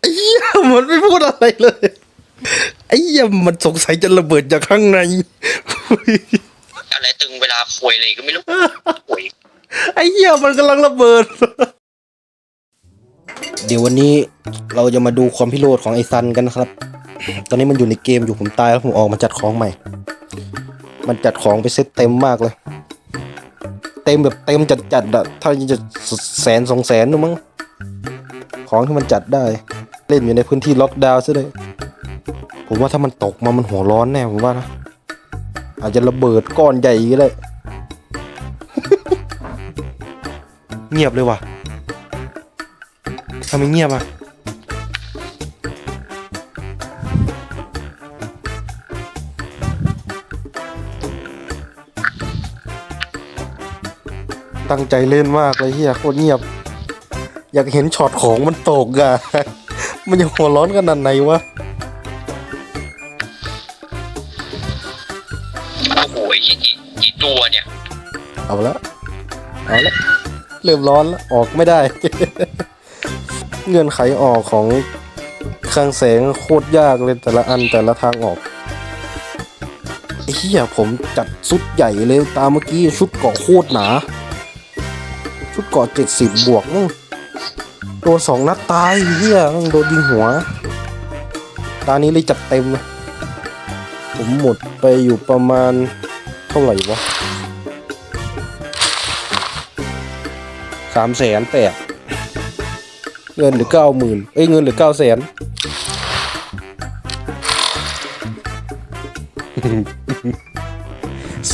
ไอ้เหี้ยมันไม่พูดอะไรเลย ไอ้เหี้ยมันสงสัยจะระเบิดจากข้างใน อะไรตึงเวลาคุยอะไรก็ไม่รู้คุยไอ้เหี้ยมันกำลังระเบิด เดี๋ยววันนี้เราจะมาดูความพิโรธของไอซันกันนะครับ ตอนนี้มันอยู่ในเกมอยู่ผมตายแล้วผมออกมาจัดของใหม่ มันจัดของไปเซตเต็มมากเลย เต็มแบบเต็มจัดจัดๆอะถ้าจะแสนสองแสนนู่นมั้ง ของที่มันจัดได้ เล่นอยู่ในพื้นที่ล็อกดาวน์ซะเลยผมว่าถ้ามันตกมามันหัวร้อนแน่ผมว่านะอาจจะระเบิดก้อนใหญ่ก็ได้เงียบเลยว่ะทำไมเงียบอะตั้งใจเล่นมากเลยเฮียโคตรเงียบ อยากเห็นช็อตของมันตกอะมันยังหัวร้อนขนาดไหนวะโอ้โหไอ้กี่กี่กี่ตัวเนี่ย เอาละเอาละเริ่มร้อนแล้วออกไม่ได้ เงื่อนไขออกของคลังแสงโคตรยากเลยแต่ละอันแต่ละทางออกไอ้เหี้ยผมจัดชุดใหญ่เลยตามเมื่อกี้ชุดเกาะโคตรหนา ชุดเกาะเจ็ดสิบบวกนั่ง โดนสองนัดตายเหี้ยนั่งโดนยิงหัว ตานี้เลยจัดเต็ม ผมหมดไปอยู่ประมาณเท่าไหร่วะสามแสนแปดเงินหรือเก้าหมื่นเอ้ยเงินหรือเก้าแสน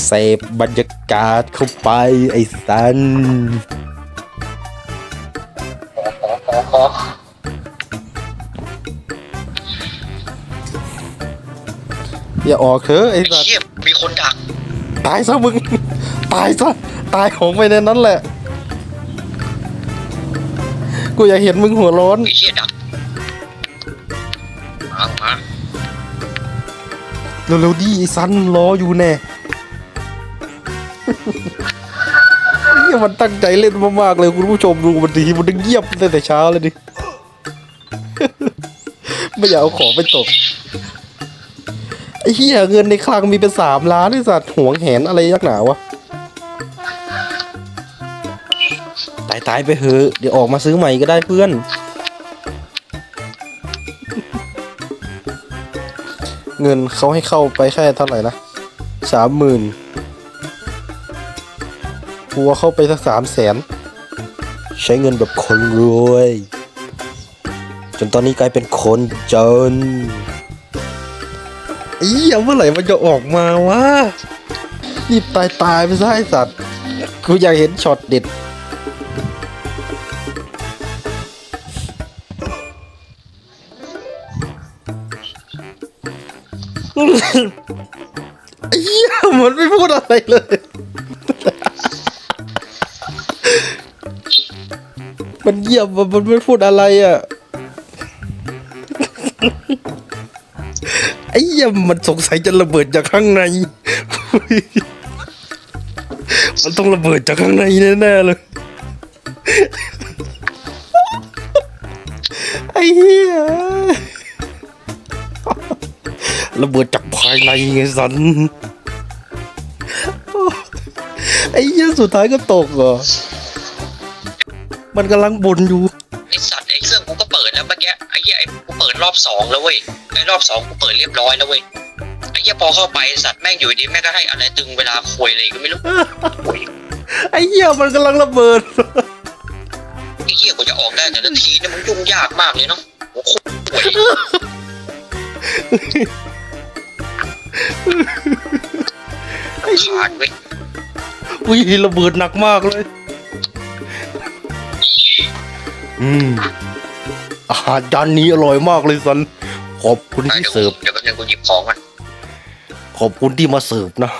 เสพบรรยากาศเข้าไปไอ้สัน อขออย่าออกเถอะไอ้ไอ้สัสเชี่ยมีคนดักตายซะมึง ตายซะตายของไปในนั้นแหละ กูอยากเห็นมึงหัวร้อน ไอ้เชี่ยดักมามาเร็วๆดิไอ้สันรออยู่แน่ี่มันตั้งใจเล่นมากๆเลยคุณผู้ชมดูมันดีมันเงียบตั้งแต่เช้าเลยดิ ไม่อยากเอาของไปตกไอ้เหี้ยเงินในคลังมีเป็นสามล้านไอ้สัตว์หวงแหนอะไรยักหนาวะตายตายๆไปเถอะเดี๋ยวออกมาซื้อใหม่ก็ได้เพื่อน เงินเขาให้เข้าไปแค่เท่าไหร่นะสามหมื่น หัวเข้าไปสักสามแสนใช้เงินแบบคนรวย จนตอนนี้กลายเป็นคนจนอียเมื่อไหร่มันจะออกมาวะรีบตายตายไปซะไอ้สัตว์กูอยากเห็นช็อตเด็ดไอ้เหี้ยมันไม่พูดอะไรเลย มันเยี่ยมมันไม่พูดอะไรอะ ไอ้เหี้ยมันสงสัยจะระเบิดจากข้างใน มันต้องระเบิดจากข้างในแน่ๆเลย ไอ้เหี้ยระเบิดจากภายในไงสัน ไอ้เหี้ยสุดท้ายก็ตกเหรอ มันกำลังบ่นอยู่ ไอ้สัตว์ไอ้เครื่องกูก็เปิดแล้วเมื่อกี้ไอ้เหี้ยไอ้กูเปิดรอบสองแล้วเว้ยไอ้รอบสองกูเปิดเรียบร้อยแล้วเว้ยไอ้เหี้ยพอเข้าไปไอ้สัตว์แม่งอยู่ดีแม่งก็ให้อะไรตึงเวลาคุยอะไรก็ไม่รู้คุยไอ้เหี้ยมันกำลังระเบิด ไอ้เหี้ยกูจะออกได้แต่ละทีเนี่ยมันยุ่งยากมากเลยเนาะโอ้โหคุยขาดเว้ยอุ้ยระเบิดหนักมากเลย อืมอาหารจานนี้อร่อยมากเลยสัน ขอบคุณอะที่เดี๋ยวเสิร์ฟ เดี๋ยวแป๊บนึงกูหยิบของก่อนขอบคุณที่มาเสิร์ฟนะ